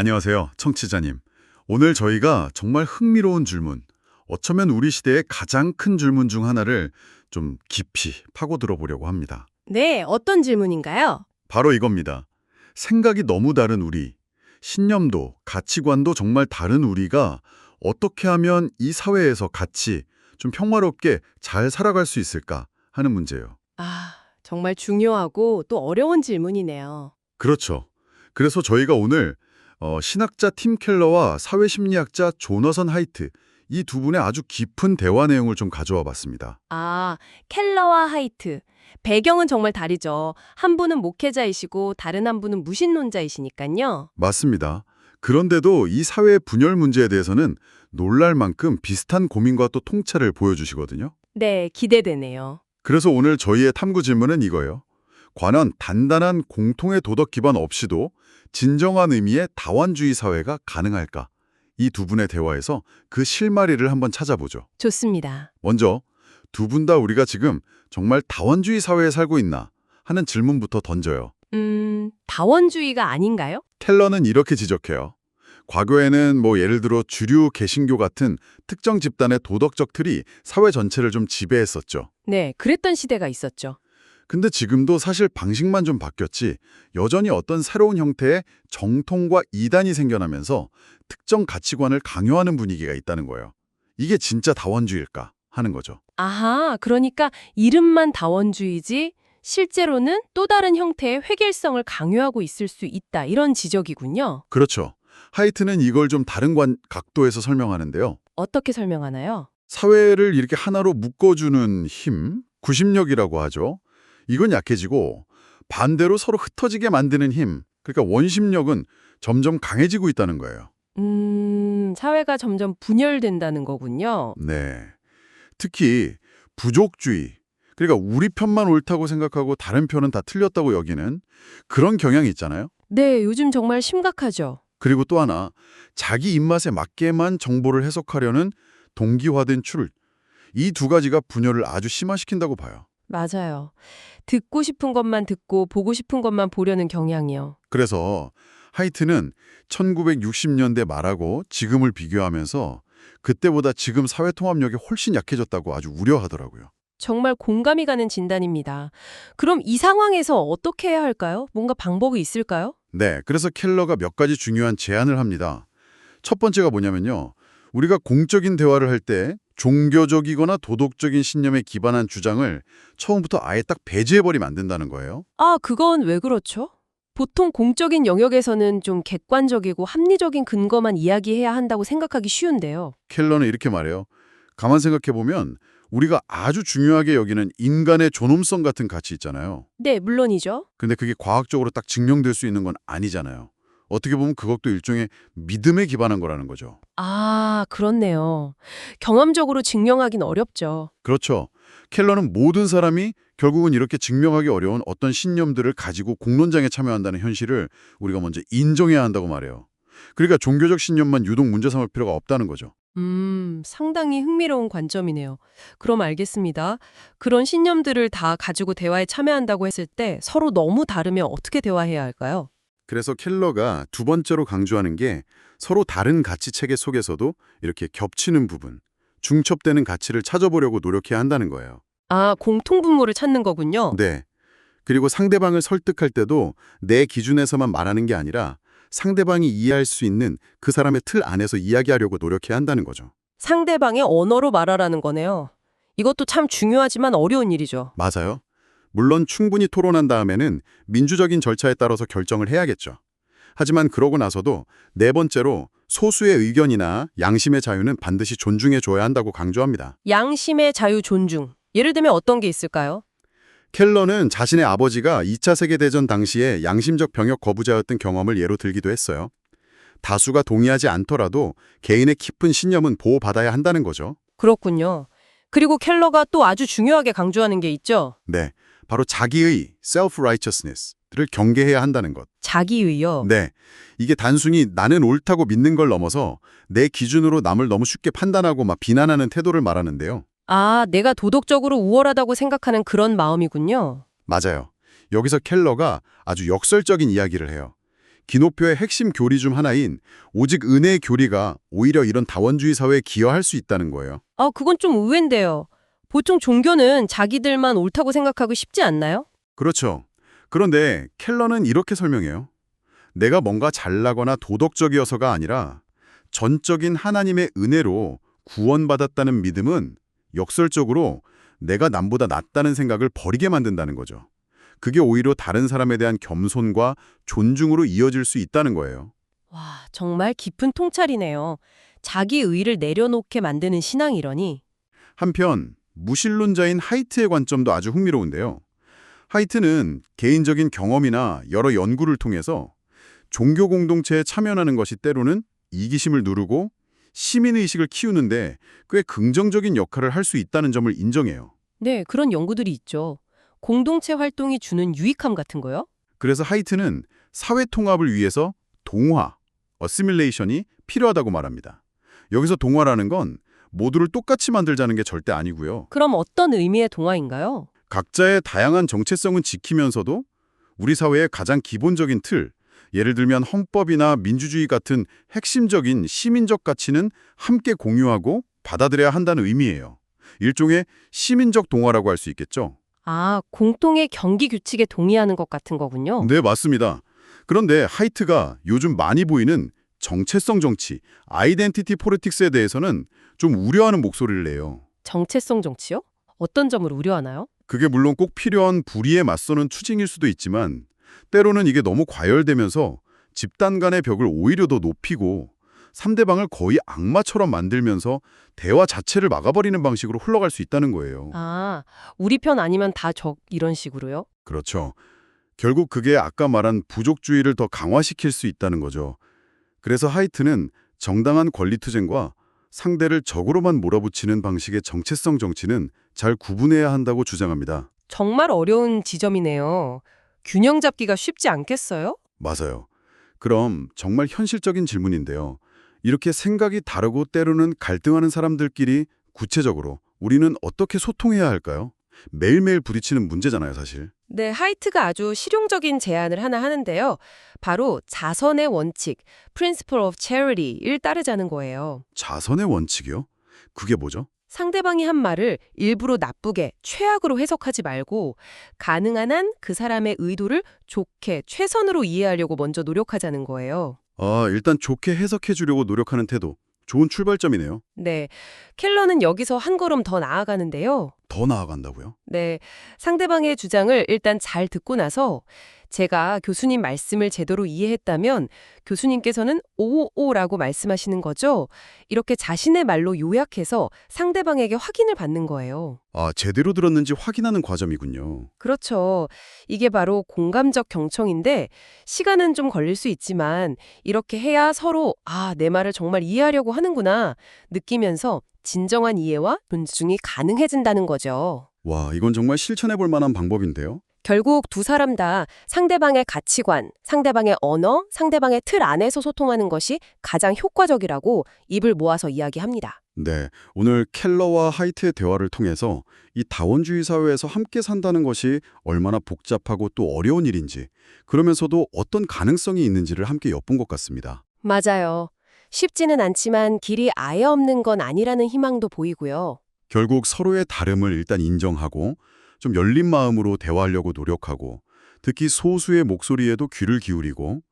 안녕하세요, 청취자님. 오늘 저희가 정말 흥미로운 질문, 어쩌면 우리 시대의 가장 큰 질문 중 하나를 좀 깊이 파고들어 보려고 합니다. 네, 어떤 질문인가요? 바로 이겁니다. 생각이 너무 다른 우리, 신념도, 가치관도 정말 다른 우리가 어떻게 하면 이 사회에서 같이 좀 평화롭게 잘 살아갈 수 있을까 하는 문제예요. 아, 정말 중요하고 또 어려운 질문이네요. 그렇죠. 그래서 저희가 오늘 어, 신학자 팀 켈러와 사회심리학자 조너선 하이트 이 두 분의 아주 깊은 대화 내용을 좀 가져와 봤습니다. 아, 켈러와 하이트. 배경은 정말 다르죠. 한 분은 목회자이시고 다른 한 분은 무신론자이시니까요. 맞습니다. 그런데도 이 사회의 분열 문제에 대해서는 놀랄 만큼 비슷한 고민과 또 통찰을 보여주시거든요. 네, 기대되네요. 그래서 오늘 저희의 탐구 질문은 이거예요. 과연 단단한 공통의 도덕 기반 없이도 진정한 의미의 다원주의 사회가 가능할까? 이 두 분의 대화에서 그 실마리를 한번 찾아보죠. 좋습니다. 먼저 두 분 다 우리가 지금 정말 다원주의 사회에 살고 있나 하는 질문부터 던져요. 음, 다원주의가 아닌가요? 텔러는 이렇게 지적해요. 과거에는 뭐 예를 들어 주류 개신교 같은 특정 집단의 도덕적 틀이 사회 전체를 좀 지배했었죠. 네, 그랬던 시대가 있었죠. 근데 지금도 사실 방식만 좀 바뀌었지 여전히 어떤 새로운 형태의 정통과 이단이 생겨나면서 특정 가치관을 강요하는 분위기가 있다는 거예요. 이게 진짜 다원주의일까 하는 거죠. 아하, 그러니까 이름만 다원주의지 실제로는 또 다른 형태의 획일성을 강요하고 있을 수 있다. 이런 지적이군요. 그렇죠. 하이트는 이걸 좀 다른 관, 각도에서 설명하는데요. 어떻게 설명하나요? 사회를 이렇게 하나로 묶어주는 힘, 구심력이라고 하죠. 이건 약해지고 반대로 서로 흩어지게 만드는 힘, 그러니까 원심력은 점점 강해지고 있다는 거예요. 음, 사회가 점점 분열된다는 거군요. 네. 특히 부족주의, 그러니까 우리 편만 옳다고 생각하고 다른 편은 다 틀렸다고 여기는 그런 경향이 있잖아요. 네, 요즘 정말 심각하죠. 그리고 또 하나, 자기 입맛에 맞게만 정보를 해석하려는 동기화된 출. 이 두 가지가 분열을 아주 심화시킨다고 봐요. 맞아요. 듣고 싶은 것만 듣고 보고 싶은 것만 보려는 경향이요. 그래서 하이트는 1960년대 말하고 지금을 비교하면서 그때보다 지금 사회 통합력이 훨씬 약해졌다고 아주 우려하더라고요. 정말 공감이 가는 진단입니다. 그럼 이 상황에서 어떻게 해야 할까요? 뭔가 방법이 있을까요? 네, 그래서 켈러가 몇 가지 중요한 제안을 합니다. 첫 번째가 뭐냐면요. 우리가 공적인 대화를 할 때 종교적이거나 도덕적인 신념에 기반한 주장을 처음부터 아예 딱 배제해버리면 안 된다는 거예요. 아, 그건 왜 그렇죠? 보통 공적인 영역에서는 좀 객관적이고 합리적인 근거만 이야기해야 한다고 생각하기 쉬운데요. 켈러는 이렇게 말해요. 가만 생각해보면 우리가 아주 중요하게 여기는 인간의 존엄성 같은 가치 있잖아요. 네, 물론이죠. 근데 그게 과학적으로 딱 증명될 수 있는 건 아니잖아요. 어떻게 보면 그것도 일종의 믿음에 기반한 거라는 거죠. 아, 그렇네요. 경험적으로 증명하긴 어렵죠. 그렇죠. 켈러는 모든 사람이 결국은 이렇게 증명하기 어려운 어떤 신념들을 가지고 공론장에 참여한다는 현실을 우리가 먼저 인정해야 한다고 말해요. 그러니까 종교적 신념만 유독 문제 삼을 필요가 없다는 거죠. 음, 상당히 흥미로운 관점이네요. 그럼 알겠습니다. 그런 신념들을 다 가지고 대화에 참여한다고 했을 때 서로 너무 다르면 어떻게 대화해야 할까요? 그래서 켈러가 두 번째로 강조하는 게 서로 다른 가치 체계 속에서도 이렇게 겹치는 부분, 중첩되는 가치를 찾아보려고 노력해야 한다는 거예요. 아, 공통분모를 찾는 거군요. 네. 그리고 상대방을 설득할 때도 내 기준에서만 말하는 게 아니라 상대방이 이해할 수 있는 그 사람의 틀 안에서 이야기하려고 노력해야 한다는 거죠. 상대방의 언어로 말하라는 거네요. 이것도 참 중요하지만 어려운 일이죠. 맞아요. 물론 충분히 토론한 다음에는 민주적인 절차에 따라서 결정을 해야겠죠. 하지만 그러고 나서도 네 번째로 소수의 의견이나 양심의 자유는 반드시 존중해 줘야 한다고 강조합니다. 양심의 자유 존중. 예를 들면 어떤 게 있을까요? 켈러는 자신의 아버지가 2차 세계대전 당시에 양심적 병역 거부자였던 경험을 예로 들기도 했어요. 다수가 동의하지 않더라도 개인의 깊은 신념은 보호받아야 한다는 거죠. 그렇군요. 그리고 켈러가 또 아주 중요하게 강조하는 게 있죠. 네, 바로 자기의 self-righteousness를 경계해야 한다는 것. 자기의요. 네, 이게 단순히 나는 옳다고 믿는 걸 넘어서 내 기준으로 남을 너무 쉽게 판단하고 막 비난하는 태도를 말하는데요. 아, 내가 도덕적으로 우월하다고 생각하는 그런 마음이군요. 맞아요. 여기서 켈러가 아주 역설적인 이야기를 해요. 기노표의 핵심 교리 중 하나인 오직 은혜의 교리가 오히려 이런 다원주의 사회에 기여할 수 있다는 거예요. 아, 그건 좀 의외인데요. 보통 종교는 자기들만 옳다고 생각하고 싶지 않나요? 그렇죠. 그런데 켈러는 이렇게 설명해요. 내가 뭔가 잘나거나 도덕적이어서가 아니라 전적인 하나님의 은혜로 구원받았다는 믿음은 역설적으로 내가 남보다 낫다는 생각을 버리게 만든다는 거죠. 그게 오히려 다른 사람에 대한 겸손과 존중으로 이어질 수 있다는 거예요. 와, 정말 깊은 통찰이네요. 자기 의를 내려놓게 만드는 신앙이러니. 한편 무신론자인 하이트의 관점도 아주 흥미로운데요. 하이트는 개인적인 경험이나 여러 연구를 통해서 종교 공동체에 참여하는 것이 때로는 이기심을 누르고 시민의식을 키우는데 꽤 긍정적인 역할을 할 수 있다는 점을 인정해요. 네, 그런 연구들이 있죠. 공동체 활동이 주는 유익함 같은 거요? 그래서 하이트는 사회 통합을 위해서 동화, 어시밀레이션이 필요하다고 말합니다. 여기서 동화라는 건 모두를 똑같이 만들자는 게 절대 아니고요. 그럼 어떤 의미의 동화인가요? 각자의 다양한 정체성은 지키면서도 우리 사회의 가장 기본적인 틀, 예를 들면 헌법이나 민주주의 같은 핵심적인 시민적 가치는 함께 공유하고 받아들여야 한다는 의미예요. 일종의 시민적 동화라고 할 수 있겠죠. 아, 공동의 경기 규칙에 동의하는 것 같은 거군요. 네, 맞습니다. 그런데 하이트가 요즘 많이 보이는 정체성 정치, 아이덴티티 포리틱스에 대해서는 좀 우려하는 목소리를 내요. 정체성 정치요? 어떤 점을 우려하나요? 그게 물론 꼭 필요한 불의에 맞서는 추징일 수도 있지만 때로는 이게 너무 과열되면서 집단 간의 벽을 오히려 더 높이고 상대방을 거의 악마처럼 만들면서 대화 자체를 막아버리는 방식으로 흘러갈 수 있다는 거예요. 아, 우리 편 아니면 다 적 이런 식으로요? 그렇죠. 결국 그게 아까 말한 부족주의를 더 강화시킬 수 있다는 거죠. 그래서 하이트는 정당한 권리투쟁과 상대를 적으로만 몰아붙이는 방식의 정체성 정치는 잘 구분해야 한다고 주장합니다. 정말 어려운 지점이네요. 균형 잡기가 쉽지 않겠어요? 맞아요. 그럼 정말 현실적인 질문인데요. 이렇게 생각이 다르고 때로는 갈등하는 사람들끼리 구체적으로 우리는 어떻게 소통해야 할까요? 매일매일 부딪히는 문제잖아요, 사실. 네, 하이트가 아주 실용적인 제안을 하나 하는데요. 바로 자선의 원칙, Principle of Charity를 따르자는 거예요. 자선의 원칙이요? 그게 뭐죠? 상대방이 한 말을 일부러 나쁘게, 최악으로 해석하지 말고 가능한 한 그 사람의 의도를 좋게, 최선으로 이해하려고 먼저 노력하자는 거예요. 아, 일단 좋게 해석해 주려고 노력하는 태도. 좋은 출발점이네요. 네, 켈러는 여기서 한 걸음 더 나아가는데요. 더 나아간다고요? 네, 상대방의 주장을 일단 잘 듣고 나서 제가 교수님 말씀을 제대로 이해했다면 교수님께서는 오오라고 말씀하시는 거죠. 이렇게 자신의 말로 요약해서 상대방에게 확인을 받는 거예요. 아, 제대로 들었는지 확인하는 과정이군요. 그렇죠. 이게 바로 공감적 경청인데 시간은 좀 걸릴 수 있지만 이렇게 해야 서로 아, 내 말을 정말 이해하려고 하는구나 느끼면서 진정한 이해와 존중이 가능해진다는 거죠. 와, 이건 정말 실천해 볼 만한 방법인데요. 결국 두 사람 다 상대방의 가치관, 상대방의 언어, 상대방의 틀 안에서 소통하는 것이 가장 효과적이라고 입을 모아서 이야기합니다. 네, 오늘 켈러와 하이트의 대화를 통해서 이 다원주의 사회에서 함께 산다는 것이 얼마나 복잡하고 또 어려운 일인지, 그러면서도 어떤 가능성이 있는지를 함께 엿본 것 같습니다. 맞아요. 쉽지는 않지만 길이 아예 없는 건 아니라는 희망도 보이고요. 결국 서로의 다름을 일단 인정하고 좀 열린 마음으로 대화하려고 노력하고 특히 소수의 목소리에도 귀를 기울이고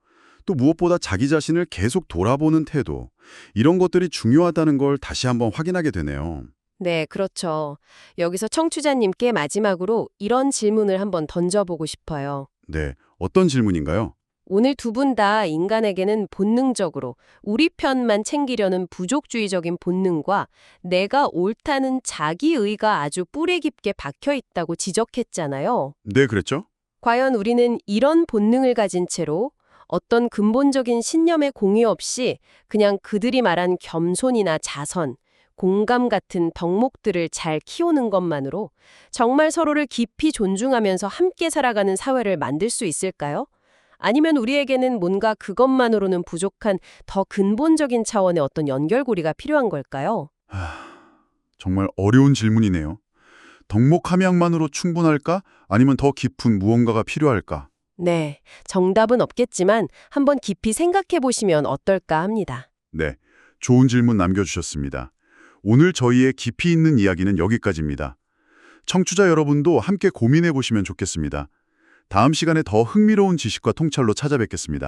또 무엇보다 자기 자신을 계속 돌아보는 태도 이런 것들이 중요하다는 걸 다시 한번 확인하게 되네요. 네, 그렇죠. 여기서 청취자님께 마지막으로 이런 질문을 한번 던져보고 싶어요. 네, 어떤 질문인가요? 오늘 두 분 다 인간에게는 본능적으로 우리 편만 챙기려는 부족주의적인 본능과 내가 옳다는 자기의가 아주 뿌리 깊게 박혀 있다고 지적했잖아요. 네, 그랬죠? 과연 우리는 이런 본능을 가진 채로 어떤 근본적인 신념의 공유 없이 그냥 그들이 말한 겸손이나 자선, 공감 같은 덕목들을 잘 키우는 것만으로 정말 서로를 깊이 존중하면서 함께 살아가는 사회를 만들 수 있을까요? 아니면 우리에게는 뭔가 그것만으로는 부족한 더 근본적인 차원의 어떤 연결고리가 필요한 걸까요? 하, 정말 어려운 질문이네요. 덕목함양만으로 충분할까? 아니면 더 깊은 무언가가 필요할까? 네, 정답은 없겠지만 한번 깊이 생각해 보시면 어떨까 합니다. 네, 좋은 질문 남겨주셨습니다. 오늘 저희의 깊이 있는 이야기는 여기까지입니다. 청취자 여러분도 함께 고민해 보시면 좋겠습니다. 다음 시간에 더 흥미로운 지식과 통찰로 찾아뵙겠습니다.